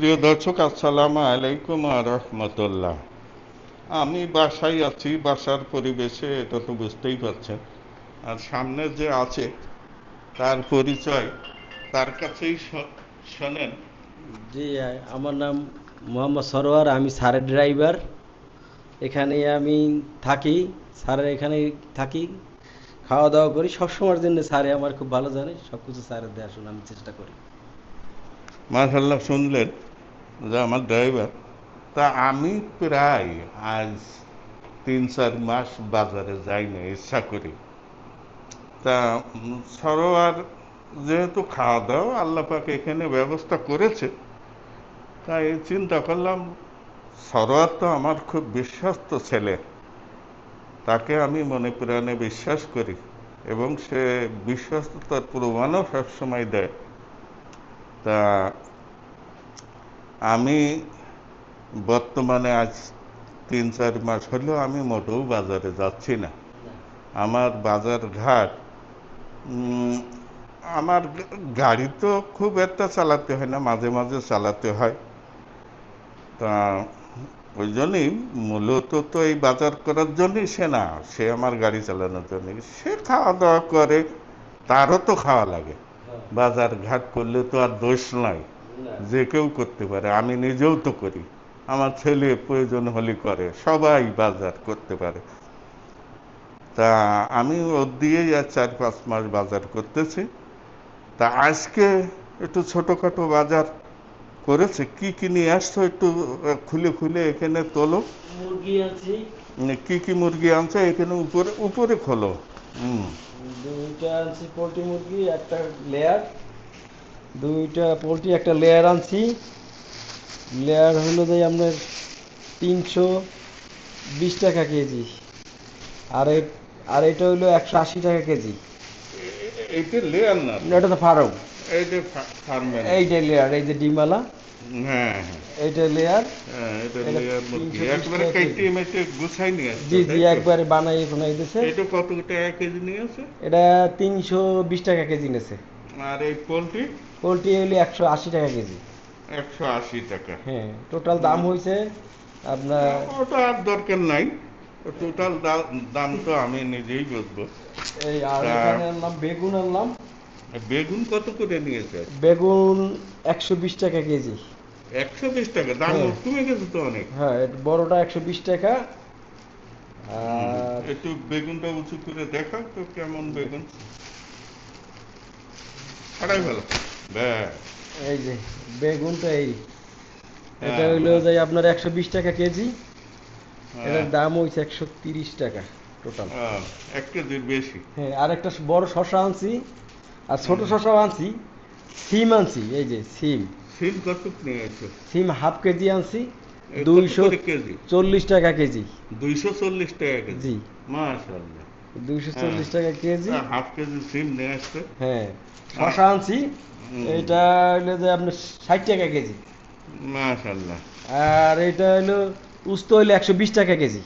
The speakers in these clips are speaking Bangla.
প্রিয় দর্শক আসসালামু আলাইকুম রহমতুল্লাহ। আমি বাসায় আছি বাসার পরিবেশে এটা তো বুঝতেই পারছেন। আর সামনে যে আছে তার পরিচয় তার কাছেই শোনেন। জি আমার নাম মোহাম্মদ সরোয়ার আমি স্যারের ড্রাইভার। এখানে আমি থাকি স্যারের এখানে থাকি। খাওয়া দাওয়া করি সবসময়ের জন্য স্যারে আমার খুব ভালো জানে সব কিছু স্যারের দেওয়া শোনা আমি চেষ্টা করি। মাশাল্লাহ শুনলেন। যে আমার ড্রাইভার তা আমি প্রায় আজ তিন চার মাস বাজারে যাই না ইচ্ছা করি তা সরোয়ার যেহেতু খাওয়া দাওয়া আল্লাহ পাক এখানে ব্যবস্থা করেছে তাই চিন্তা করলাম সরোয়ার তো আমার খুব বিশ্বস্ত ছেলে তাকে আমি মনে প্রাণে বিশ্বাস করি এবং সে বিশ্বস্ততার প্রমাণও সবসময় দেয় তা আমি বর্তমানে আজ তিন চার মাস হলেও আমি মোটেও বাজারে যাচ্ছি না। আমার বাজার ঘাট আমার গাড়ি তো খুব একটা চালাতে হয় না মাঝে মাঝে চালাতে হয়। তা ওই জন্যই মূলত তো এই বাজার করার জন্যই সে না সে আমার গাড়ি চালানোর জন্যই। সে খাওয়া দাওয়া করে তারও তো খাওয়া লাগে। বাজার ঘাট করলে তো আর দোষ নাই। যে কেউ করতে পারে আমি নিজেও তো করি। আমার ছেলে প্রয়োজন হলে করে সবাই বাজার করতে পারে। তা আমি ওর দিয়েই আর চার পাঁচ মাস বাজার করতেছি। তা আজকে একটু ছোটোখাটো বাজার করেছে কি কি নিয়ে আসছো একটু খুলে খুলে এখানে তোলো। মুরগি আছি। কি কি মুরগি আনছো এখানে উপরে উপরে খোলো। হুম দুইটা আনছি পোলট্রি মুরগি একটা লেয়ার। দুইটা পোলট্রি একটা লেয়ার আনছি। লেয়ার হলো যে আপনার তিনশো বিশ টাকা কেজি। আর আর এটা হলো একশো আশি টাকা কেজি। এইটা লেয়ার না? এটা তো ফার্ম। এইটা ফার্মের এইটা লেয়ার এই যে ডিমালা হ্যাঁ। এইটা লেয়ার হ্যাঁ, এটা এটা লেয়ার মুরগি 320 একবারে টাকা কেটে কেজি। মেটে গুছাই নিয়ে আসছো, জি জি একবারে বানাই বানাই দিছে। এটা কত টাকা কেজি নিয়ে এটা তিনশো বিশ টাকা কেজি নেছে। আর এই পোলট্রি? পোলট্রি হইলে একশো আশি টাকা কেজি। একশো আশি টাকা। হ্যাঁ টোটাল দাম হয়েছে আপনার ওটা আর দরকার নাই। টোটাল দাম তো আমি নিজেই বুঝব। এই আর এখানে আনলাম বেগুন আনলাম বেগুন কত করে নিয়েছে? বেগুন একশো বিশ টাকা কেজি। একশো বিশ টাকা দাম হ্যাঁ। কমে গেছে তো অনেক। হ্যাঁ বড়টা একশো বিশ টাকা। একটু বেগুনটা উঁচু করে দেখা তো কেমন বেগুন। ছাড়াই ভালো ব্যাস এই যে বেগুনটা এই। এটা হ্যাঁ, হইল হ্যাঁ। যে আপনার একশো বিশ টাকা কেজি। এটার হ্যাঁ, দাম হয়েছে একশো তিরিশ টাকা টোটাল হ্যাঁ, এক কেজির বেশি। হ্যাঁ আর একটা বড় শশা আনছি আর ছোট শশাও আনছি সিম আনছি এই যে সিম। সিম কত নিয়েছো সিম হাফ কেজি আনছি দুইশো কেজি? চল্লিশ টাকা কেজি। দুইশো চল্লিশ টাকা কেজি। জি। মাশাআল্লাহ। দুইশো হ্যাঁ। চল্লিশ টাকা কেজি। হাফ কেজি সিম নিয়ে আসছে। হ্যাঁ শশা আনছি। এটা হলো যে আপনার ষাট টাকা কেজি। মাশাআল্লাহ। আর এটা হলো উস্ত হইল একশো বিশ টাকা কেজি।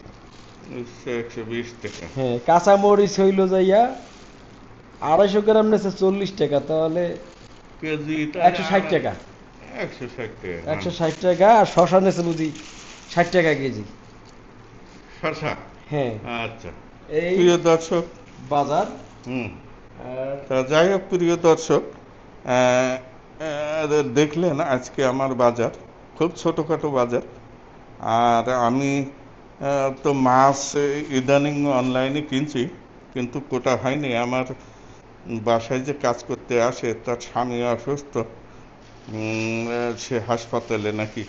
একশো বিশ টাকা। হ্যাঁ কাঁচা মরিচ হইল যাইয়া আড়াইশো গ্রাম নেছে চল্লিশ টাকা তাহলে কেজি একশো ষাট টাকা। একশো ষাট টাকা একশো ষাট টাকা আর শশা নেছে বুঝি ষাট টাকা কেজি। শশা? হ্যাঁ। আচ্ছা। এই প্রিয় দর্শক। বাজার। হুম। তা যাই হোক প্রিয় দর্শক দেখলেন আজকে আমার বাজার খুব ছোটোখাটো বাজার। আর আমি তো মাছ ইদানিং অনলাইনে কিনছি কিন্তু কোটা হয়নি। আমার বাসায় যে কাজ করতে আসে তার স্বামী অসুস্থ। সে হাসপাতালে নাকি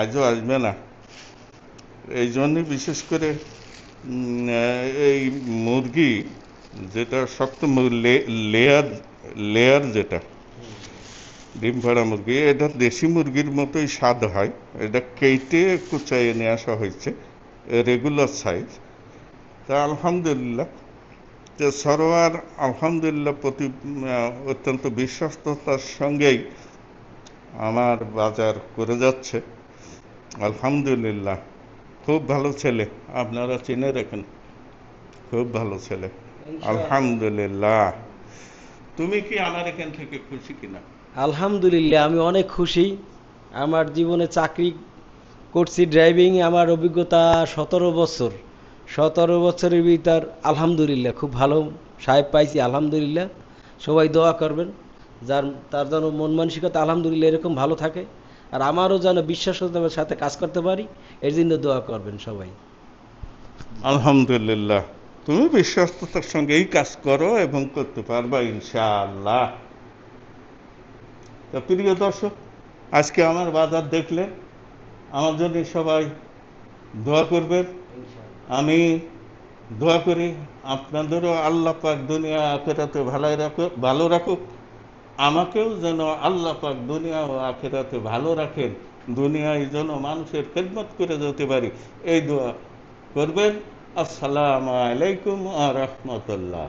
আজও আসবে না। এই জন্যই বিশেষ করে এই মুরগি যেটা শক্ত লেয়ার লেয়ার যেটা, ডিম ভাড়া মুরগি, এটা দেশি মুরগির মতোই স্বাদ হয়। এটা কেটে কুচাইয়ে নিয়ে আসা হয়েছে, রেগুলার সাইজ। তা আলহামদুলিল্লাহ, যে সরোয়ার আলহামদুলিল্লাহ প্রতি অত্যন্ত বিশ্বস্ততার সঙ্গেই আমার বাজার করে যাচ্ছে। আলহামদুলিল্লাহ। খুব ভালো ছেলে আপনারা চিনে রাখেন। খুব ভালো ছেলে আলহামদুলিল্লাহ। তুমি কি আমার এখান থেকে খুশি কিনা? আলহামদুলিল্লাহ আমি অনেক খুশি। আমার জীবনে চাকরি করছি ড্রাইভিং আমার অভিজ্ঞতা সতেরো বছর। সতেরো বছরের ভিতর আলহামদুলিল্লাহ খুব ভালো সাহেব পাইছি আলহামদুলিল্লাহ। সবাই দোয়া করবেন যার তার যেন মন মানসিকতা আলহামদুলিল্লাহ এরকম ভালো থাকে। আর আমারও যেন বিশ্বাসতার সাথে কাজ করতে পারি এর জন্য দোয়া করবেন সবাই। আলহামদুলিল্লাহ। তুমি বিশ্বস্ততার সঙ্গে এই কাজ করো এবং করতে পারবা ইনশাআল্লাহ। তো প্রিয় দর্শক আজকে আমার বাজার দেখলে আমার জন্য সবাই দোয়া করবেন। আমি দোয়া করি আপনাদেরও আল্লাহ পাক দুনিয়া আখেরাতে ভালো রাখুক ভালো রাখুক। আমাকেও যেন আল্লাহ পাক দুনিয়া ও আখেরাতে ভালো রাখেন, দুনিয়ায় যেন মানুষের খেদমত করে যেতে পারি। এই দোয়া করবেন। আসসালামু আলাইকুম আ রহমতুল্লাহ।